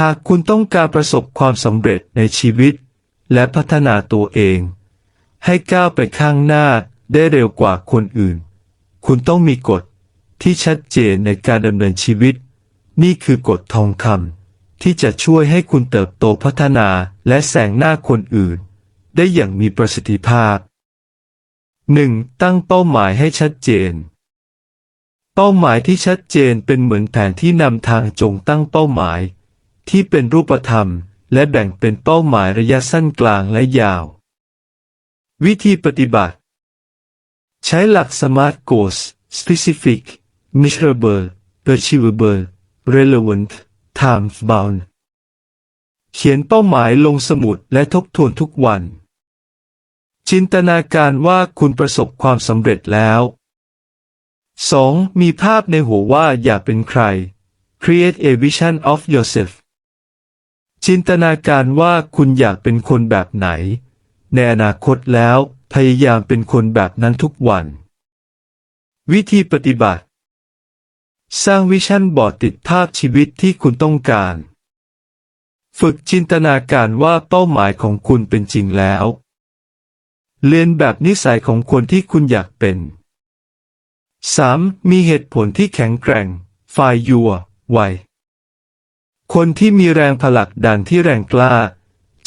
หากคุณต้องการประสบความสำเร็จในชีวิต และพัฒนาตัวเอง ให้ก้าวไปข้างหน้าได้เร็วกว่าคนอื่น คุณต้องมีกฎที่ชัดเจนในการดำเนินชีวิต นี่คือกฎทองคำที่จะช่วยให้คุณเติบโตพัฒนาและแสงหน้าคนอื่น ได้อย่างมีประสิทธิภาพ 1. ตั้งเป้าหมายให้ชัดเจน เป้าหมายที่ชัดเจนเป็นเหมือนแผนที่นำทางจงตั้งเป้าหมาย ที่เป็นรูปธรรม และแบ่งเป็นเป้าหมายระยะสั้นกลางและยาว วิธีปฏิบัติ ใช้หลัก SMART Goals Specific Measurable Achievable Relevant Time Bound เขียนเป้าหมายลงสมุดและทบทวนทุกวัน จินตนาการว่าคุณประสบความสำเร็จแล้ว 2. มีภาพในหัวว่าอยากเป็นใคร Create a vision of yourself จินตนาการว่าคุณอยากเป็นคนแบบไหน ในอนาคตแล้วพยายามเป็นคนแบบนั้นทุกวัน วิธีปฏิบัติ สร้างวิชั่นบอร์ดติดภาพชีวิตที่คุณต้องการ ฝึกจินตนาการว่าเป้าหมายของคุณเป็นจริงแล้ว เรียนแบบนิสัยของคนที่คุณอยากเป็น 3. มีเหตุผลที่แข็งแกร่ง ฝ่ายยัวไว คนที่มีแรงผลักดันที่แรงกล้า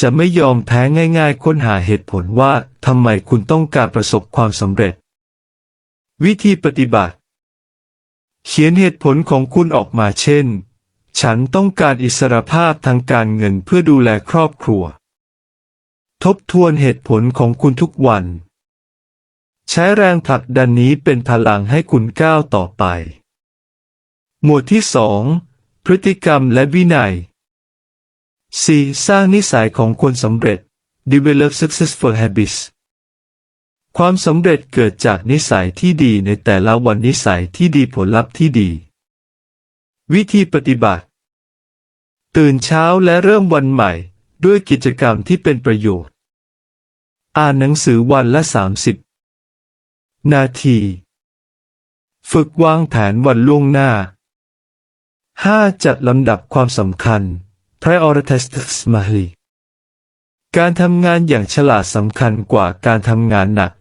จะไม่ยอมแพ้ง่าย ๆ ค้นหาเหตุผลว่าทำไมคุณต้องการประสบความสำเร็จ วิธีปฏิบัติ เขียนเหตุผลของคุณออกมาเช่น ฉันต้องการอิสรภาพทางการเงินเพื่อดูแลครอบครัว ทบทวนเหตุผลของคุณทุกวัน ใช้แรงผลักดันนี้เป็นพลังให้คุณก้าวต่อไป หมวดที่สอง พฤติกรรมและวินัย 4. สร้างนิสัยของคนสำเร็จ develop successful habits ความสำเร็จเกิดจากนิสัยที่ดีในแต่ละวันนิสัยที่ดีผลลัพธ์ที่ดี วิธีปฏิบัติ ตื่นเช้าและเริ่มวันใหม่ ด้วยกิจกรรมที่เป็นประโยชน์ อ่านหนังสือวันละ 30 นาที ฝึกวางแผนวันล่วงหน้า 5. จัดลำดับความสำคัญ prioritize smartly การทำงานอย่างฉลาดสำคัญกว่าการทำงานหนัก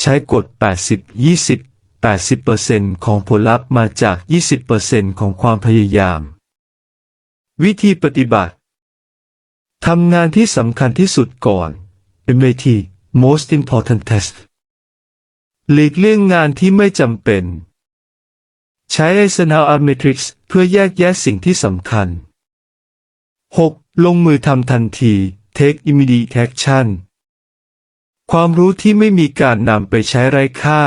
ใช้กฎ 80 20 80%ของผลลัพธ์มาจาก 20%ของความพยายาม วิธีปฏิบัติ ทำงานที่สำคัญที่สุดก่อน MAT most important task หลีกเลี่ยงงานที่ไม่จำเป็น ใช้ Eisenhower Matrix เพื่อแยกแยะสิ่งที่สำคัญ 6. ลงมือทำทันที Take immediate action ความรู้ที่ไม่มีการนำไปใช้ไร้ค่า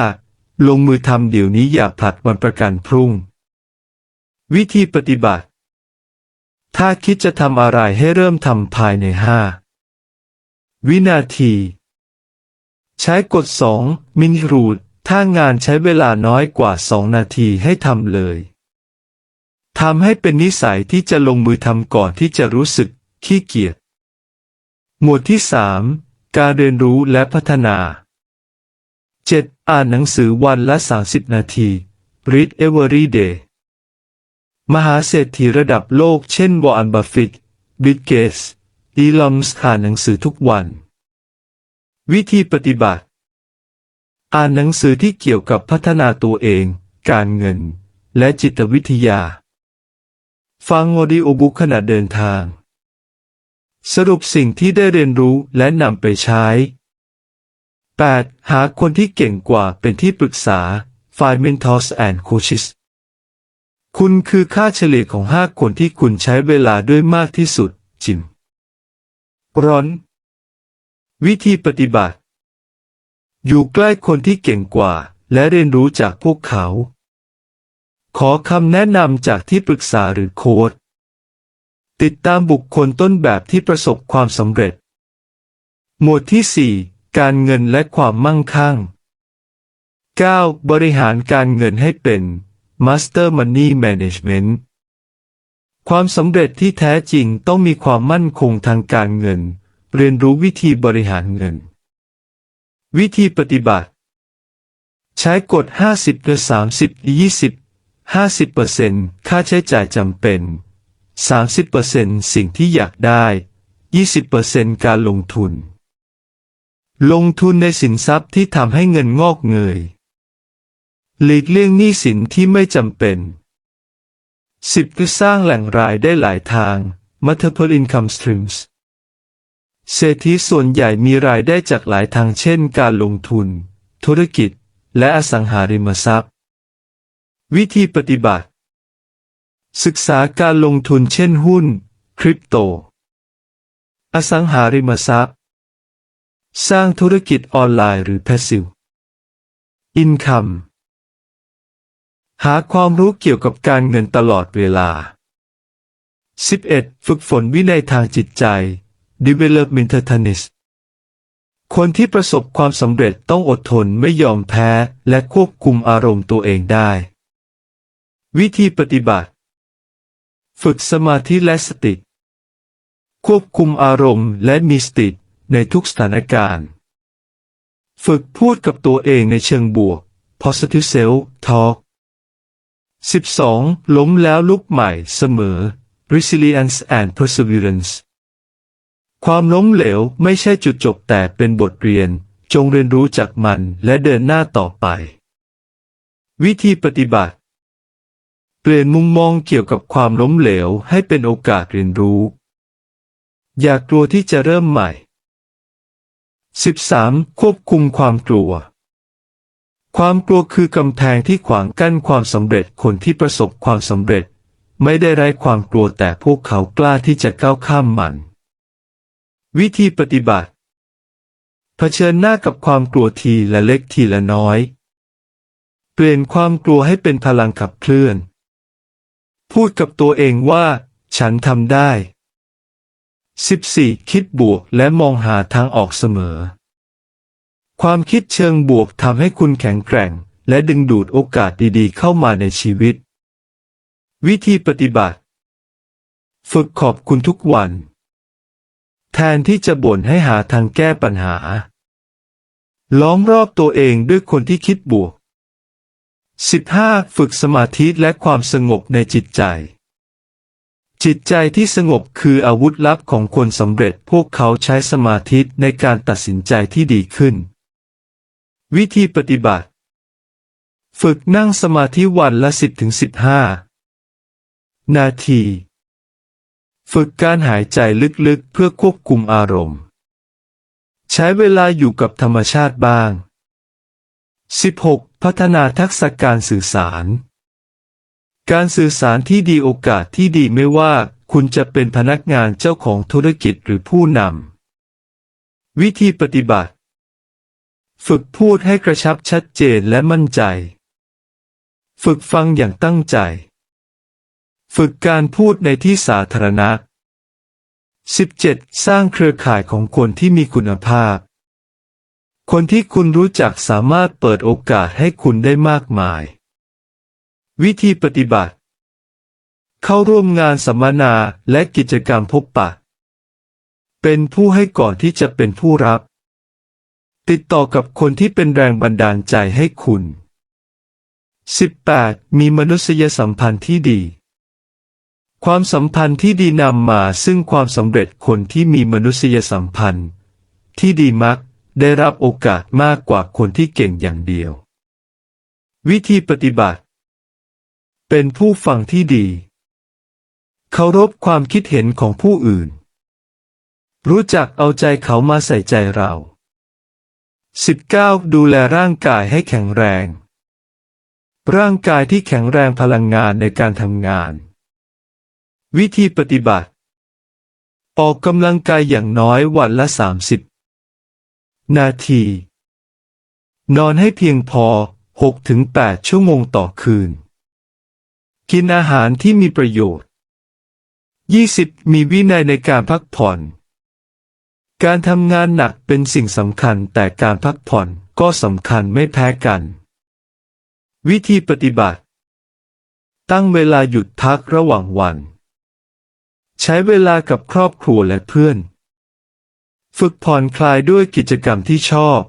ลงมือทำเดี๋ยวนี้อย่าผลัดวันประกันพรุ่ง วิธีปฏิบัติ ถ้าคิดจะทำอะไรให้เริ่มทำภายในห้าวินาที ใช้กฎ 2 มินิรูด ถ้างานใช้เวลาน้อยกว่า2นาทีให้ทำเลยทำให้เป็นนิสัยที่จะลงมือทำก่อนที่จะรู้สึกขี้เกียจ หมวดที่ 3 การเรียนรู้และพัฒนา 7. อ่านหนังสือวันละ 30 นาที Read every day มหาเศรษฐีระดับโลกเช่นวอร์นบัฟฟิตบิลเกสอีลอมส์อ่านหนังสือทุกวัน วิธีปฏิบัติ อ่านหนังสือที่เกี่ยวกับพัฒนาตัวเอง การเงิน และจิตวิทยา ฟังออดิโอบุ๊กขณะเดินทาง สรุปสิ่งที่ได้เรียนรู้และนำไปใช้ 8. หาคนที่เก่งกว่าเป็นที่ปรึกษา Find Mentors and Coaches คุณคือค่าเฉลี่ยของ 5 คนที่คุณใช้เวลาด้วยมากที่สุด จิม ร้อน วิธีปฏิบัติ อยู่ใกล้คนที่เก่งกว่า และเรียนรู้จากพวกเขา ขอคำแนะนำจากที่ปรึกษาหรือโค้ดติดตามบุคคลต้นแบบที่ประสบความสำเร็จ หมวดที่ 4 การเงินและความมั่งคั่ง 9. บริหารการเงินให้เป็น Master Money Management ความสำเร็จที่แท้จริงต้องมีความมั่นคงทางการเงิน เรียนรู้วิธีบริหารเงิน วิธีปฏิบัติ ใช้กฎ 50หรือ30 20 50%ค่าใช้จ่ายจำเป็น 30%สิ่งที่อยากได้ 20%การลงทุน ลงทุนในสินทรัพย์ที่ทำให้เงินงอกเงย หลีกเลี่ยงหนี้สินที่ไม่จำเป็น 10 คือสร้างแหล่งรายได้หลายทาง multiple income streams เศรษฐีส่วนใหญ่มีรายได้จากหลายทางเช่นการลงทุน ธุรกิจ และอสังหาริมทรัพย์ วิธีปฏิบัติ ศึกษาการลงทุนเช่นหุ้น คริปโต อสังหาริมทรัพย์ สร้างธุรกิจออนไลน์หรือ Passive Income หาความรู้เกี่ยวกับการเงินตลอดเวลา 11. ฝึกฝนวินัยทางจิตใจ Developmental Tennis คนที่ประสบความสำเร็จต้องอดทนไม่ยอมแพ้และควบคุมอารมณ์ตัวเองได้ วิธีปฏิบัติ ฝึกสมาธิและสติ ควบคุมอารมณ์และมีสติในทุกสถานการณ์ ฝึกพูดกับตัวเองในเชิงบวก positive self talk 12. ล้มแล้วลุกใหม่เสมอ resilience and perseverance ความล้มเหลวไม่ใช่จุดจบแต่เป็นบทเรียน จงเรียนรู้จากมันและเดินหน้าต่อไป วิธีปฏิบัติ เปลี่ยนมุมมองเกี่ยวกับความล้มเหลวให้เป็นโอกาสเรียนรู้ อย่ากลัวที่จะเริ่มใหม่ 13. ควบคุมความกลัว ความกลัวคือกำแพงที่ขวางกั้นความสำเร็จคนที่ประสบความสำเร็จ ไม่ได้ไร้ความกลัวแต่พวกเขากล้าที่จะก้าวข้ามมัน วิธีปฏิบัติ เผชิญหน้ากับความกลัวทีละเล็กทีละน้อย เปลี่ยนความกลัวให้เป็นพลังขับเคลื่อน พูดกับตัวเองว่า ฉันทำได้ 14. คิดบวกและมองหาทางออกเสมอ ความคิดเชิงบวกทำให้คุณแข็งแกร่ง และดึงดูดโอกาสดีๆ เข้ามาในชีวิต วิธีปฏิบัติ ฝึกขอบคุณทุกวัน แทนที่จะบ่นให้หาทางแก้ปัญหา ล้อมรอบตัวเองด้วยคนที่คิดบวก 15. ฝึกสมาธิและความสงบในจิตใจ จิตใจที่สงบคืออาวุธลับของคนสำเร็จพวกเขาใช้สมาธิในการตัดสินใจที่ดีขึ้น วิธีปฏิบัติ ฝึกนั่งสมาธิวันละ 10-15 นาที ฝึกการหายใจลึกๆ เพื่อควบคุมอารมณ์ ใช้เวลาอยู่กับธรรมชาติบ้าง 16. พัฒนาทักษะการสื่อสาร การสื่อสารที่ดีโอกาสที่ดีไม่ว่าคุณจะเป็นพนักงานเจ้าของธุรกิจหรือผู้นำ วิธีปฏิบัติ ฝึกพูดให้กระชับชัดเจนและมั่นใจ ฝึกฟังอย่างตั้งใจ ฝึกการพูดในที่สาธารณะ 17. สร้างเครือข่ายของคนที่มีคุณภาพ คนที่คุณรู้จักสามารถเปิดโอกาสให้คุณได้มากมาย วิธีปฏิบัติ เข้าร่วมงานสัมมนาและกิจกรรมพบปะ เป็นผู้ให้ก่อนที่จะเป็นผู้รับ ติดต่อกับคนที่เป็นแรงบันดาลใจให้คุณ 18. มีมนุษยสัมพันธ์ที่ดี ความสัมพันธ์ที่ดีนำมาซึ่งความสำเร็จคนที่มีมนุษยสัมพันธ์ ที่ดีมักได้รับโอกาสมากกว่าคนที่เก่งอย่างเดียว วิธีปฏิบัติ เป็นผู้ฟังที่ดี เคารพความคิดเห็นของผู้อื่น รู้จักเอาใจเขามาใส่ใจเรา 19. ดูแลร่างกายให้แข็งแรง ร่างกายที่แข็งแรงพลังงานในการทำงาน วิธีปฏิบัติ ออกกำลังกายอย่างน้อยวันละ 30 นาที นอนให้เพียงพอ 6-8 ชั่วโมงต่อคืน กินอาหารที่มีประโยชน์ 20. มีวินัยในการพักผ่อน การทำงานหนักเป็นสิ่งสำคัญแต่การพักผ่อนก็สำคัญไม่แพ้กัน วิธีปฏิบัติ ตั้งเวลาหยุดพักระหว่างวัน ใช้เวลากับครอบครัวและเพื่อน ฝึกผ่อนคลายด้วยกิจกรรมที่ชอบ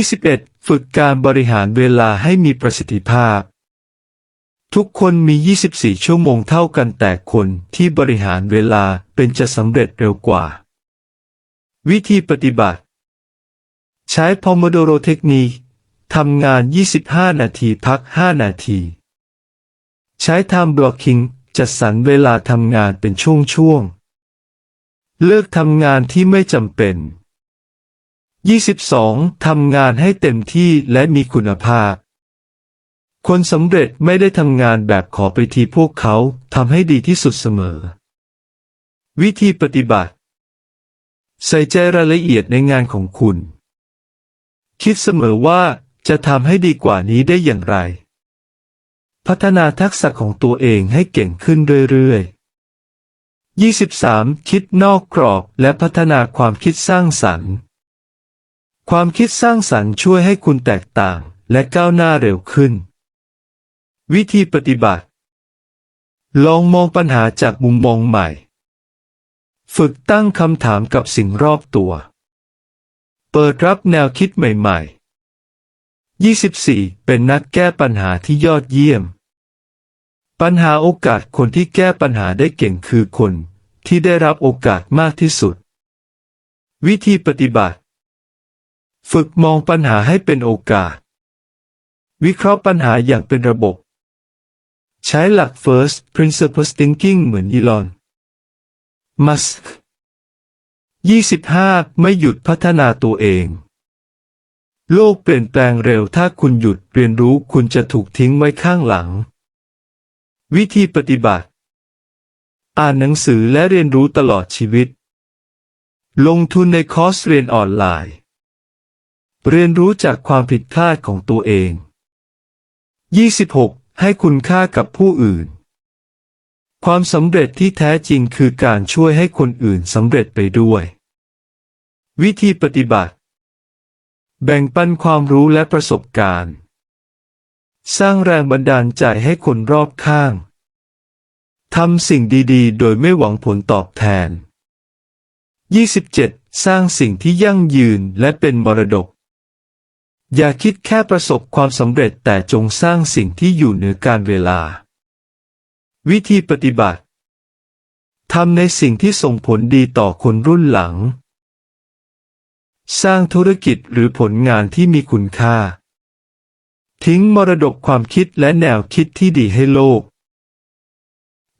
21. ฝึกการบริหารเวลาให้มีประสิทธิภาพ ทุกคนมี 24 ชั่วโมงเท่ากันแต่คนที่บริหารเวลาเป็นจะสำเร็จเร็วกว่า วิธีปฏิบัติ ใช้ Pomodoro เทคนิคทำงาน 25 นาทีพัก 5 นาที ใช้ Time Blocking จัดสรรเวลาทำงานเป็นช่วงๆ เลิกทำงานที่ไม่จำเป็น 22. ทำงานให้เต็มที่และมีคุณภาพ คนสำเร็จไม่ได้ทำงานแบบขอไปทีพวกเขาทำให้ดีที่สุดเสมอ วิธีปฏิบัติ ใส่ใจรายละเอียดในงานของคุณ คิดเสมอว่าจะทำให้ดีกว่านี้ได้อย่างไร พัฒนาทักษะของตัวเองให้เก่งขึ้นเรื่อยๆ 23. คิดนอกกรอบและพัฒนาความคิดสร้างสรรค์ ความคิดสร้างสรรค์ช่วยให้คุณแตกต่างและก้าวหน้าเร็วขึ้น วิธีปฏิบัติ ลองมองปัญหาจากมุมมองใหม่ ฝึกตั้งคำถามกับสิ่งรอบตัว เปิดรับแนวคิดใหม่ ๆ 24. เป็นนักแก้ปัญหาที่ยอดเยี่ยม ปัญหาโอกาสคนที่แก้ปัญหาได้เก่งคือคนที่ได้รับโอกาสมากที่สุด วิธีปฏิบัติ ฝึกมองปัญหาให้เป็นโอกาส วิเคราะห์ปัญหาอย่างเป็นระบบ ใช้หลัก first principles thinking เหมือนอีลอน มัสก์25 ไม่หยุดพัฒนาตัวเอง โลกเปลี่ยนแปลงเร็วถ้าคุณหยุดเรียนรู้คุณจะถูกทิ้งไว้ข้างหลัง วิธีปฏิบัติ อ่านหนังสือและเรียนรู้ตลอดชีวิต ลงทุนในคอร์สเรียนออนไลน์ เรียนรู้จากความผิดพลาดของตัวเอง 26. ให้คุณค่ากับผู้อื่น ความสำเร็จที่แท้จริงคือการช่วยให้คนอื่นสำเร็จไปด้วย วิธีปฏิบัติ แบ่งปันความรู้และประสบการณ์ สร้างแรงบันดาลใจให้คนรอบข้าง ทำสิ่งดีๆ โดยไม่หวังผลตอบแทน 27. สร้างสิ่งที่ยั่งยืนและเป็นมรดก อย่าคิดแค่ประสบความสำเร็จแต่จงสร้างสิ่งที่อยู่เหนือการเวลา วิธีปฏิบัติ ทำในสิ่งที่ส่งผลดีต่อคนรุ่นหลัง สร้างธุรกิจหรือผลงานที่มีคุณค่า ทิ้งมรดกความคิดและแนวคิดที่ดีให้โลก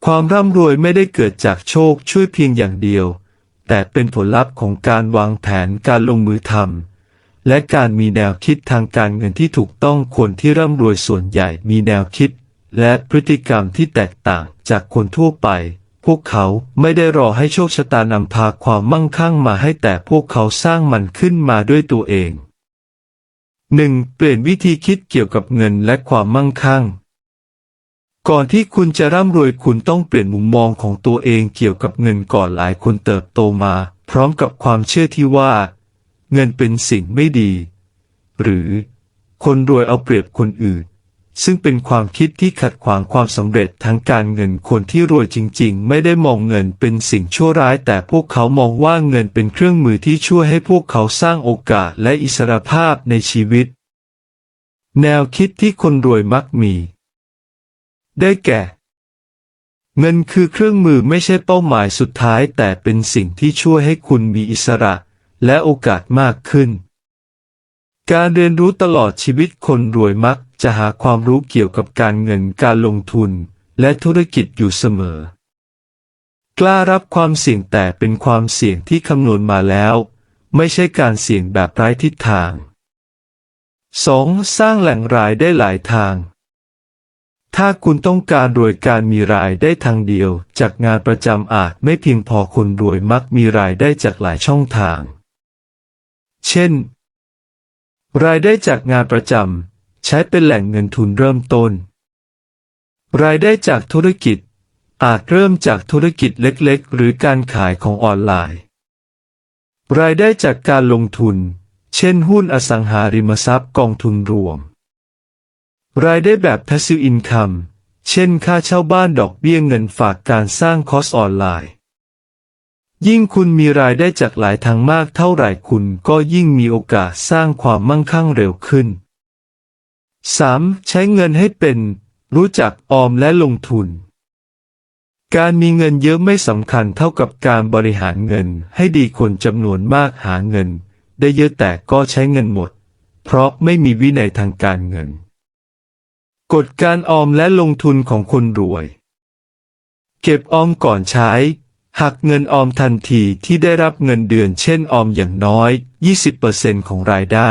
ความร่ำรวยไม่ได้เกิดจากโชคช่วยเพียงอย่างเดียว แต่เป็นผลลัพธ์ของการวางแผนการลงมือทำและการมีแนวคิดทางการเงินที่ถูกต้องคนที่ร่ำรวยส่วนใหญ่มีแนวคิด และพฤติกรรมที่แตกต่างจากคนทั่วไป พวกเขาไม่ได้รอให้โชคชะตานำพาความมั่งคั่งมาให้แต่พวกเขาสร้างมันขึ้นมาด้วยตัวเอง 1. เปลี่ยนวิธีคิดเกี่ยวกับเงินและความมั่งคั่ง ก่อนที่คุณจะร่ำรวยคุณต้องเปลี่ยนมุมมองของตัวเองเกี่ยวกับเงินก่อนหลายคนเติบโตมา พร้อมกับความเชื่อที่ว่า เงินเป็นสิ่งไม่ดี หรือ คนรวยเอาเปรียบคนอื่น ซึ่งเป็นความคิดที่ขัดขวางความสำเร็จทางการเงินคนที่รวยจริง ๆ ไม่ได้มองเงินเป็นสิ่งชั่วร้าย แต่พวกเขามองว่าเงินเป็นเครื่องมือที่ช่วยให้พวกเขาสร้างโอกาสและอิสรภาพในชีวิต แนวคิดที่คนรวยมักมี ได้แก่ เงินคือเครื่องมือไม่ใช่เป้าหมายสุดท้าย แต่เป็นสิ่งที่ช่วยให้คุณมีอิสระ และโอกาสมากขึ้น การเรียนรู้ตลอดชีวิตคนรวยมักจะหาความรู้เกี่ยวกับการเงินการลงทุน และธุรกิจอยู่เสมอ กล้ารับความเสี่ยงแต่เป็นความเสี่ยงที่คำนวณมาแล้ว ไม่ใช่การเสี่ยงแบบไร้ทิศทาง 2. สร้างแหล่งรายได้หลายทาง ถ้าคุณต้องการรวยการมีรายได้ทางเดียว จากงานประจำอาจไม่เพียงพอคนรวยมักมีรายได้จากหลายช่องทาง เช่น รายได้จากงานประจำใช้เป็นแหล่งเงินทุนเริ่มต้น รายได้จากธุรกิจ อาจเริ่มจากธุรกิจเล็กๆ หรือการขายของออนไลน์ รายได้จากการลงทุน เช่นหุ้นอสังหาริมทรัพย์กองทุนรวม รายได้แบบ passive income เช่นค่าเช่าบ้านดอกเบี้ยเงินฝากการสร้างคอร์สออนไลน์ ยิ่งคุณมีรายได้จากหลายทางมากเท่าไหร่คุณก็ยิ่งมีโอกาสสร้างความมั่งคั่งเร็วขึ้น 3. ใช้เงินให้เป็น รู้จักออมและลงทุน การมีเงินเยอะไม่สำคัญเท่ากับการบริหารเงินให้ดีคนจำนวนมากหาเงิน ได้เยอะแต่ก็ใช้เงินหมด เพราะไม่มีวินัยทางการเงิน กฎการออมและลงทุนของคนรวย เก็บออมก่อนใช้ หักเงินออมทันทีที่ได้รับเงินเดือนเช่นออมอย่างน้อย 20%ของรายได้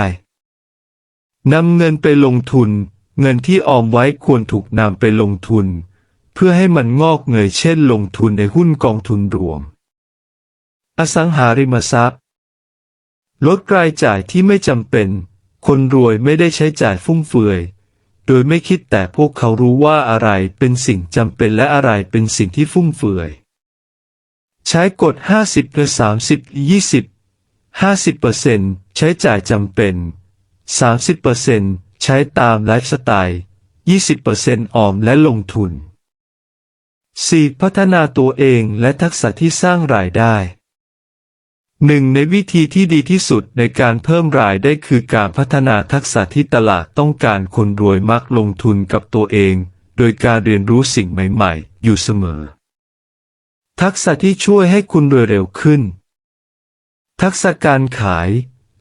นำเงินไปลงทุน เงินที่ออมไว้ควรถูกนำไปลงทุน เพื่อให้มันงอกเงยเช่นลงทุนในหุ้นกองทุนรวม อสังหาริมทรัพย์ ลดรายจ่ายที่ไม่จำเป็น คนรวยไม่ได้ใช้จ่ายฟุ่มเฟือย โดยไม่คิดแต่พวกเขารู้ว่าอะไรเป็นสิ่งจำเป็นและอะไรเป็นสิ่งที่ฟุ่มเฟือย ใช้กฎ50หรือ30 20 50%ใช้จ่ายจำเป็น 30%ใช้ตามไลฟ์สไตล์ 20%ออมและลงทุน 4. พัฒนาตัวเองและทักษะที่สร้างรายได้หนึ่งในวิธีที่ดีที่สุดในการเพิ่มรายได้คือการพัฒนาทักษะที่ตลาดต้องการคนรวยมักลงทุนกับตัวเอง โดยการเรียนรู้สิ่งใหม่ ๆ อยู่เสมอ ทักษะที่ช่วยให้คุณรวยเร็วขึ้น ทักษะการขาย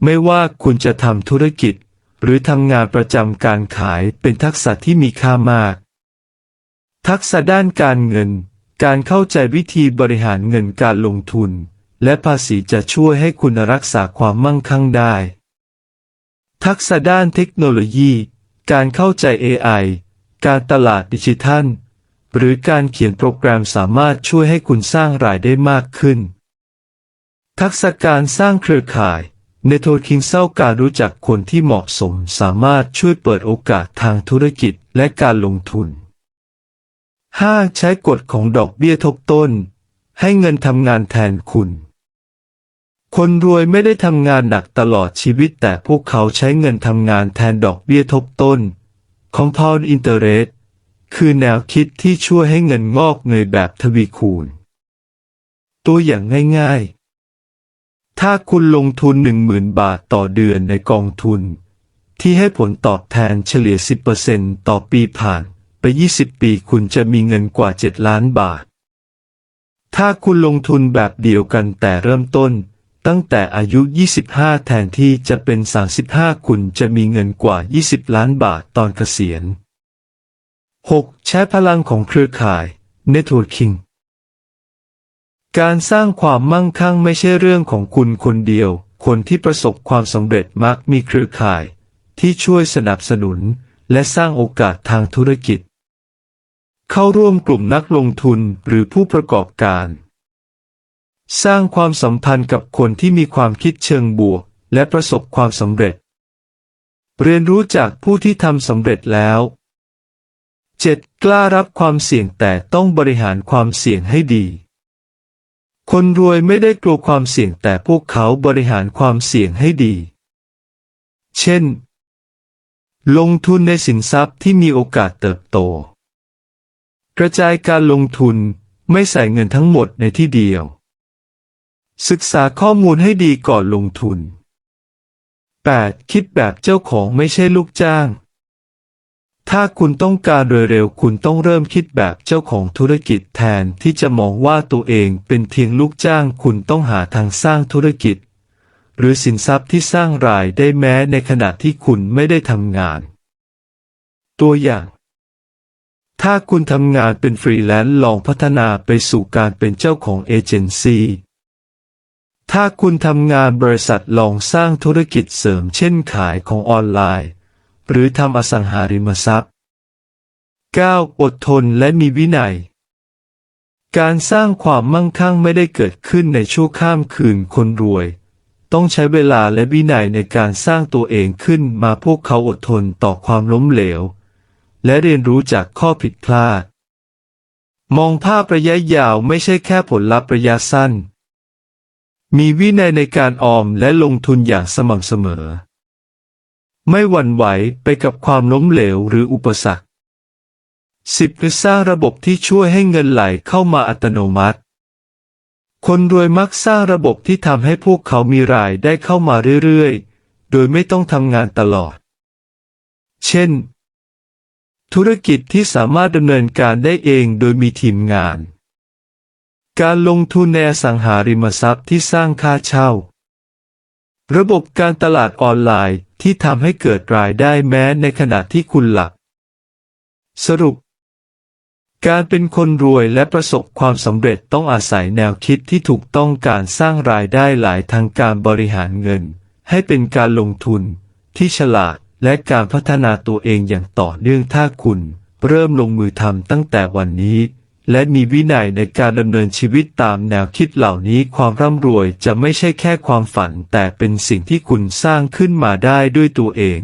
ไม่ว่าคุณจะทำธุรกิจ หรือทำงานประจำการขายเป็นทักษะที่มีค่ามาก ทักษะด้านการเงิน การเข้าใจวิธีบริหารเงินการลงทุน และภาษีจะช่วยให้คุณรักษาความมั่งคั่งได้ ทักษะด้านเทคโนโลยี การเข้าใจ AI การตลาดดิจิทัล หรือการเขียนโปรแกรมสามารถช่วยให้คุณสร้างรายได้มากขึ้น ทักษะการสร้างเครือข่ายในโทคิงเศร้าการรู้จักคนที่เหมาะสมสามารถช่วยเปิดโอกาสทางธุรกิจและการลงทุน 5. ใช้กฎของดอกเบี้ยทบต้น ให้เงินทำงานแทนคุณ คนรวยไม่ได้ทำงานหนักตลอดชีวิตแต่พวกเขาใช้เงินทำงานแทนดอกเบี้ยทบต้น compound interest คือแนวคิดที่ช่วยให้เงินงอกเงยแบบทวีคูณ ตัวอย่างง่ายๆ ถ้าคุณลงทุน 10,000 บาทต่อเดือนในกองทุน ที่ให้ผลตอบแทนเฉลี่ย 10%ต่อปีผ่านไป 20 ปีคุณจะมีเงินกว่า 7 ล้านบาท ถ้าคุณลงทุนแบบเดียวกันแต่เริ่มต้นตั้งแต่อายุ 25 แทนที่จะเป็น 35 คุณจะมีเงินกว่า 20 ล้านบาทตอนเกษียณ 6. ใช้พลังของเครือข่าย Networking การสร้างความมั่งคั่งไม่ใช่เรื่องของคุณคนเดียว คนที่ประสบความสำเร็จมักมีเครือข่าย ที่ช่วยสนับสนุน และสร้างโอกาสทางธุรกิจ เข้าร่วมกลุ่มนักลงทุนหรือผู้ประกอบการ สร้างความสัมพันธ์กับคนที่มีความคิดเชิงบวก และประสบความสำเร็จ เรียนรู้จากผู้ที่ทำสำเร็จแล้ว 7. กล้ารับความเสี่ยงแต่ต้องบริหารความเสี่ยงให้ดี คนรวยไม่ได้กลัวความเสี่ยงแต่พวกเขาบริหารความเสี่ยงให้ดี เช่น ลงทุนในสินทรัพย์ที่มีโอกาสเติบโต กระจายการลงทุนไม่ใส่เงินทั้งหมดในที่เดียว ศึกษาข้อมูลให้ดีก่อนลงทุน 8. คิดแบบเจ้าของไม่ใช่ลูกจ้าง ถ้าคุณต้องการเร็วๆ คุณต้องเริ่มคิดแบบเจ้าของธุรกิจแทนที่จะมองว่าตัวเองเป็นเพียงลูกจ้าง คุณต้องหาทางสร้างธุรกิจ หรือสินทรัพย์ที่สร้างรายได้แม้ในขณะที่คุณไม่ได้ทำงาน ตัวอย่าง ถ้าคุณทำงานเป็นฟรีแลนซ์ลองพัฒนาไปสู่การเป็นเจ้าของเอเจนซี่ถ้าคุณทำงานบริษัทลองสร้างธุรกิจเสริมเช่นขายของออนไลน์ หรือทำอสังหาริมทรัพย์ 9. อดทนและมีวินัย การสร้างความมั่งคั่งไม่ได้เกิดขึ้นในชั่วข้ามคืนคนรวย ต้องใช้เวลาและวินัยในการสร้างตัวเองขึ้นมาพวกเขาอดทนต่อความล้มเหลว และเรียนรู้จากข้อผิดพลาด มองภาพระยะยาวไม่ใช่แค่ผลลัพธ์ระยะสั้น มีวินัยในการออมและลงทุนอย่างสม่ำเสมอ ไม่หวั่นไหวไปกับความล้มเหลวหรืออุปสรรค 10. คือสร้างระบบที่ช่วยให้เงินไหลเข้ามาอัตโนมัติ คนรวยมักสร้างระบบที่ทำให้พวกเขามีรายได้เข้ามาเรื่อยๆ โดยไม่ต้องทำงานตลอด เช่น ธุรกิจที่สามารถดำเนินการได้เองโดยมีทีมงาน การลงทุนในสังหาริมทรัพย์ที่สร้างค่าเช่า ระบบการตลาดออนไลน์ ที่ทำให้เกิดรายได้แม้ในขณะที่คุณหลับสรุป การเป็นคนรวยและประสบความสำเร็จต้องอาศัยแนวคิดที่ถูกต้องการสร้างรายได้หลายทางการบริหารเงิน ให้เป็นการลงทุนที่ฉลาดและการพัฒนาตัวเองอย่างต่อเนื่องถ้าคุณ เริ่มลงมือทำตั้งแต่วันนี้ และมีวินัยในการดำเนินชีวิตตามแนวคิดเหล่านี้ความร่ำรวยจะไม่ใช่แค่ความฝัน แต่เป็นสิ่งที่คุณสร้างขึ้นมาได้ด้วยตัวเอง